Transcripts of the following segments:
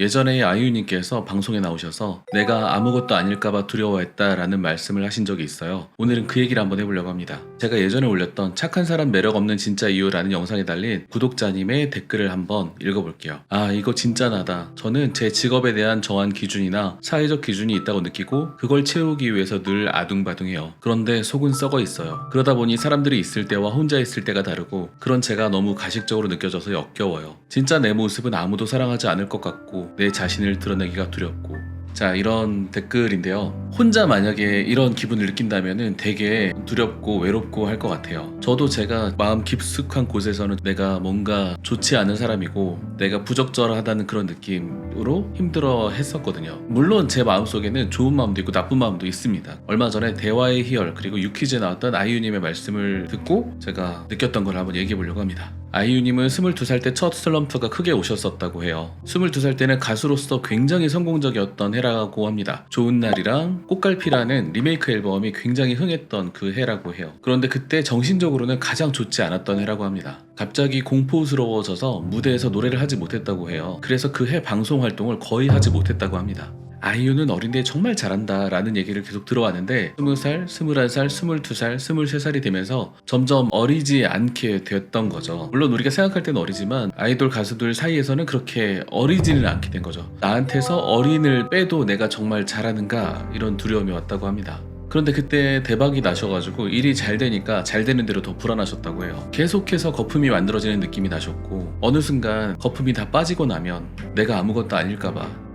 예전에 아이유님께서 방송에 나오셔서 내가 아무것도 아닐까봐 두려워했다라는 말씀을 하신 적이 있어요. 오늘은 그 얘기를 한번 해보려고 합니다. 제가 예전에 올렸던 착한 사람 매력 없는 진짜 이유라는 영상에 달린 구독자님의 댓글을 한번 읽어볼게요. 아 이거 진짜 나다. 저는 제 직업에 대한 정한 기준이나 사회적 기준이 있다고 느끼고 그걸 채우기 위해서 늘 아둥바둥해요. 그런데 속은 썩어 있어요. 그러다 보니 사람들이 있을 때와 혼자 있을 때가 다르고 그런 제가 너무 가식적으로 느껴져서 역겨워요. 진짜 내 모습은 아무도 사랑하지 않을 것 같고 내 자신을 드러내기가 두렵고. 자 이런 댓글인데요. 혼자 만약에 이런 기분을 느낀다면 되게 두렵고 외롭고 할 것 같아요. 저도 제가 마음 깊숙한 곳에서는 내가 뭔가 좋지 않은 사람이고 내가 부적절하다는 그런 느낌으로 힘들어 했었거든요. 물론 제 마음속에는 좋은 마음도 있고 나쁜 마음도 있습니다. 얼마 전에 대화의 희열 그리고 유퀴즈에 나왔던 아이유님의 말씀을 듣고 제가 느꼈던 걸 한번 얘기해 보려고 합니다 아이유님은 22살 때 첫 슬럼프가 크게 오셨었다고 해요. 22살 때는 가수로서 굉장히 성공적이었던 해라고 합니다. 좋은 날이랑 꽃갈피라는 리메이크 앨범이 굉장히 흥했던 그 해라고 해요. 그런데 그때 정신적으로는 가장 좋지 않았던 해라고 합니다. 갑자기 공포스러워져서 무대에서 노래를 하지 못했다고 해요. 그래서 그 해 방송 활동을 거의 하지 못했다고 합니다. 아이유는 어린데 정말 잘한다 라는 얘기를 계속 들어왔는데 20살, 21살, 22살, 23살이 되면서 점점 어리지 않게 되었던 거죠. 물론 우리가 생각할 때는 어리지만 아이돌 가수들 사이에서는 그렇게 어리지는 않게 된 거죠. 나한테서 어린을 빼도 내가 정말 잘하는가 이런 두려움이 왔다고 합니다. 그런데 그때 대박이 나셔가지고 일이 잘 되니까 잘 되는 대로 더 불안하셨다고 해요. 계속해서 거품이 만들어지는 느낌이 나셨고 어느 순간 거품이 다 빠지고 나면 내가 아무것도 아닐까봐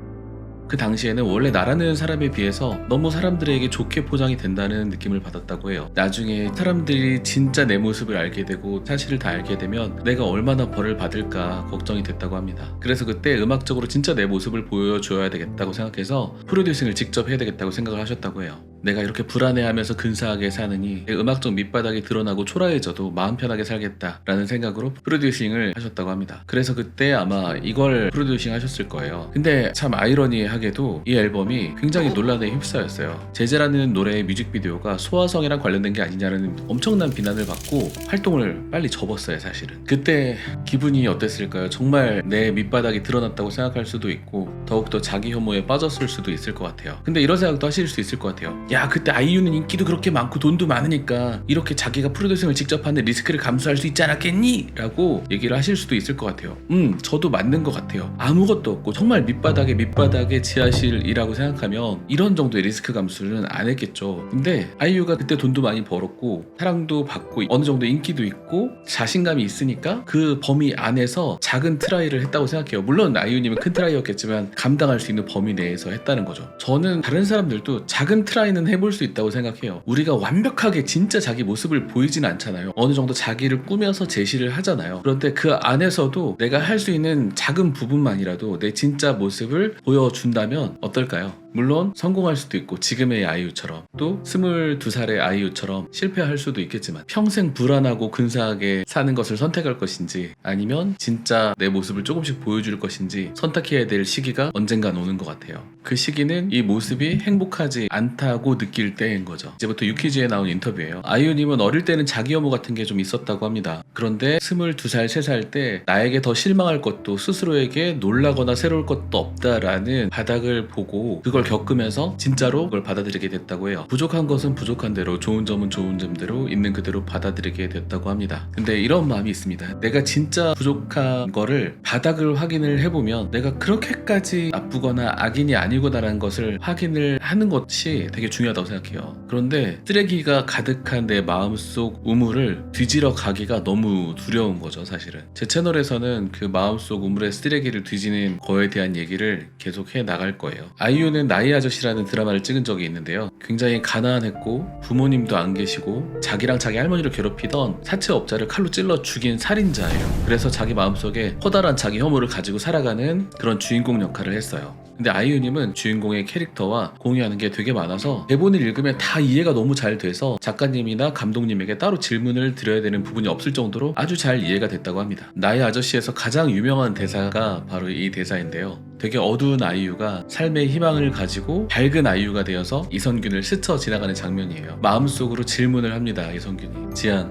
그 당시에는 원래 나라는 사람에 비해서 너무 사람들에게 좋게 포장이 된다는 느낌을 받았다고 해요. 나중에 사람들이 진짜 내 모습을 알게 되고 사실을 다 알게 되면 내가 얼마나 벌을 받을까 걱정이 됐다고 합니다. 그래서 그때 음악적으로 진짜 내 모습을 보여줘야 되겠다고 생각해서 프로듀싱을 직접 해야 되겠다고 생각을 하셨다고 해요. 내가 이렇게 불안해하면서 근사하게 사느니 내 음악적 밑바닥이 드러나고 초라해져도 마음 편하게 살겠다라는 생각으로 프로듀싱을 하셨다고 합니다. 그래서 그때 아마 이걸 프로듀싱 하셨을 거예요. 근데 참 아이러니하게도 이 앨범이 굉장히 논란에 휩싸였어요. 제재라는 노래의 뮤직비디오가 소아성이랑 관련된 게 아니냐는 엄청난 비난을 받고 활동을 빨리 접었어요, 사실은. 그때 기분이 어땠을까요? 정말 내 밑바닥이 드러났다고 생각할 수도 있고 더욱더 자기 혐오에 빠졌을 수도 있을 것 같아요. 근데 이런 생각도 하실 수 있을 것 같아요. 야, 그때 아이유는 인기도 그렇게 많고 돈도 많으니까 이렇게 자기가 프로듀싱을 직접 하는 리스크를 감수할 수 있지 않았겠니? 라고 얘기를 하실 수도 있을 것 같아요. 음, 저도 맞는 것 같아요. 아무것도 없고 정말 밑바닥에 밑바닥에 지하실이라고 생각하면 이런 정도의 리스크 감수는 안 했겠죠. 근데 아이유가 그때 돈도 많이 벌었고 사랑도 받고 어느 정도 인기도 있고 자신감이 있으니까 그 범위 안에서 작은 트라이를 했다고 생각해요. 물론 아이유님은 큰 트라이였겠지만 감당할 수 있는 범위 내에서 했다는 거죠. 저는 다른 사람들도 작은 트라이는 해볼 수 있다고 생각해요. 우리가 완벽하게 진짜 자기 모습을 보이진 않잖아요. 어느 정도 자기를 꾸며서 제시를 하잖아요. 그런데 그 안에서도 내가 할 수 있는 작은 부분만이라도 내 진짜 모습을 보여준다면 어떨까요? 물론 성공할 수도 있고 지금의 아이유처럼 또 22살의 아이유처럼 실패할 수도 있겠지만 평생 불안하고 근사하게 사는 것을 선택할 것인지 아니면 진짜 내 모습을 조금씩 보여줄 것인지 선택해야 될 시기가 언젠간 오는 것 같아요. 그 시기는 이 모습이 행복하지 않다고 느낄 때인 거죠. 이제부터 유퀴즈에 나온 인터뷰예요. 아이유님은 어릴 때는 자기 혐오 같은 게 좀 있었다고 합니다. 그런데 22살, 3살 때 나에게 더 실망할 것도 스스로에게 놀라거나 새로울 것도 없다라는 바닥을 보고 그걸 겪으면서 진짜로 그걸 받아들이게 됐다고 해요. 부족한 것은 부족한 대로, 좋은 점은 좋은 점대로 있는 그대로 받아들이게 됐다고 합니다. 근데 이런 마음이 있습니다. 내가 진짜 부족한 거를 바닥을 확인을 해보면 내가 그렇게까지 나쁘거나 악인이 아니구나라는 것을 확인을 하는 것이 되게 중요하다고 생각해요. 그런데 쓰레기가 가득한 내 마음속 우물을 뒤지러 가기가 너무 두려운 거죠, 사실은. 제 채널에서는 그 마음속 우물의 쓰레기를 뒤지는 거에 대한 얘기를 계속 해 나갈 거예요. 아이유는 나이 아저씨라는 드라마를 찍은 적이 있는데요. 굉장히 가난했고 부모님도 안 계시고 자기랑 자기 할머니를 괴롭히던 사채업자를 칼로 찔러 죽인 살인자예요. 그래서 자기 마음속에 커다란 자기 혐오를 가지고 살아가는 그런 주인공 역할을 했어요. 근데 아이유님은 주인공의 캐릭터와 공유하는 게 되게 많아서 대본을 읽으면 다 이해가 너무 잘 돼서 작가님이나 감독님에게 따로 질문을 드려야 되는 부분이 없을 정도로 아주 잘 이해가 됐다고 합니다. 나의 아저씨에서 가장 유명한 대사가 바로 이 대사인데요. 되게 어두운 아이유가 삶의 희망을 가지고 밝은 아이유가 되어서 이선균을 스쳐 지나가는 장면이에요. 마음속으로 질문을 합니다. 이선균이. 지안,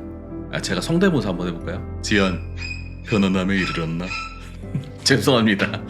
아 제가 성대모사 한번 해볼까요? 지안, 편안함에 이르렀나? 죄송합니다.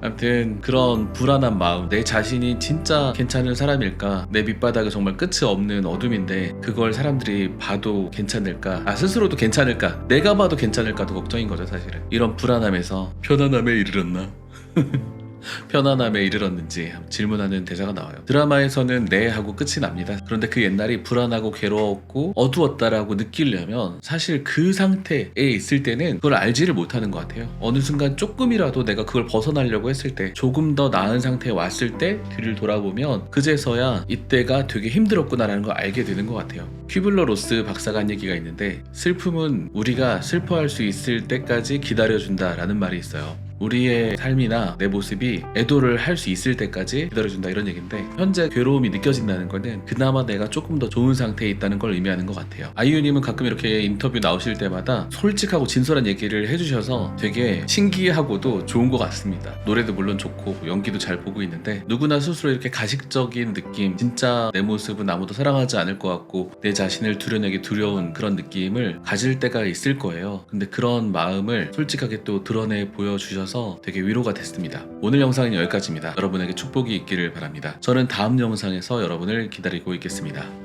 아무튼 그런 불안한 마음, 내 자신이 진짜 괜찮은 사람일까? 내 밑바닥에 정말 끝이 없는 어둠인데 그걸 사람들이 봐도 괜찮을까? 아 스스로도 괜찮을까? 내가 봐도 괜찮을까도 걱정인 거죠 사실은. 이런 불안함에서 편안함에 이르렀나? 편안함에 이르렀는지 질문하는 대사가 나와요. 드라마에서는 네 하고 끝이 납니다. 그런데 그 옛날이 불안하고 괴로웠고 어두웠다라고 느끼려면 사실 그 상태에 있을 때는 그걸 알지를 못하는 것 같아요. 어느 순간 조금이라도 내가 그걸 벗어나려고 했을 때 조금 더 나은 상태에 왔을 때 뒤를 돌아보면 그제서야 이때가 되게 힘들었구나라는 걸 알게 되는 것 같아요. 퀴블러 로스 박사가 한 얘기가 있는데 슬픔은 우리가 슬퍼할 수 있을 때까지 기다려준다라는 말이 있어요. 우리의 삶이나 내 모습이 애도를 할 수 있을 때까지 기다려준다 이런 얘기인데 현재 괴로움이 느껴진다는 거는 그나마 내가 조금 더 좋은 상태에 있다는 걸 의미하는 것 같아요 아이유님은 가끔 이렇게 인터뷰 나오실 때마다 솔직하고 진솔한 얘기를 해주셔서 되게 신기하고도 좋은 것 같습니다 노래도 물론 좋고 연기도 잘 보고 있는데 누구나 스스로 이렇게 가식적인 느낌 진짜 내 모습은 아무도 사랑하지 않을 것 같고 내 자신을 두려내기 두려운 그런 느낌을 가질 때가 있을 거예요. 근데 그런 마음을 솔직하게 또 드러내 보여주셔서 되게 위로가 됐습니다. 오늘 영상은 여기까지입니다. 여러분에게 축복이 있기를 바랍니다. 저는 다음 영상에서 여러분을 기다리고 있겠습니다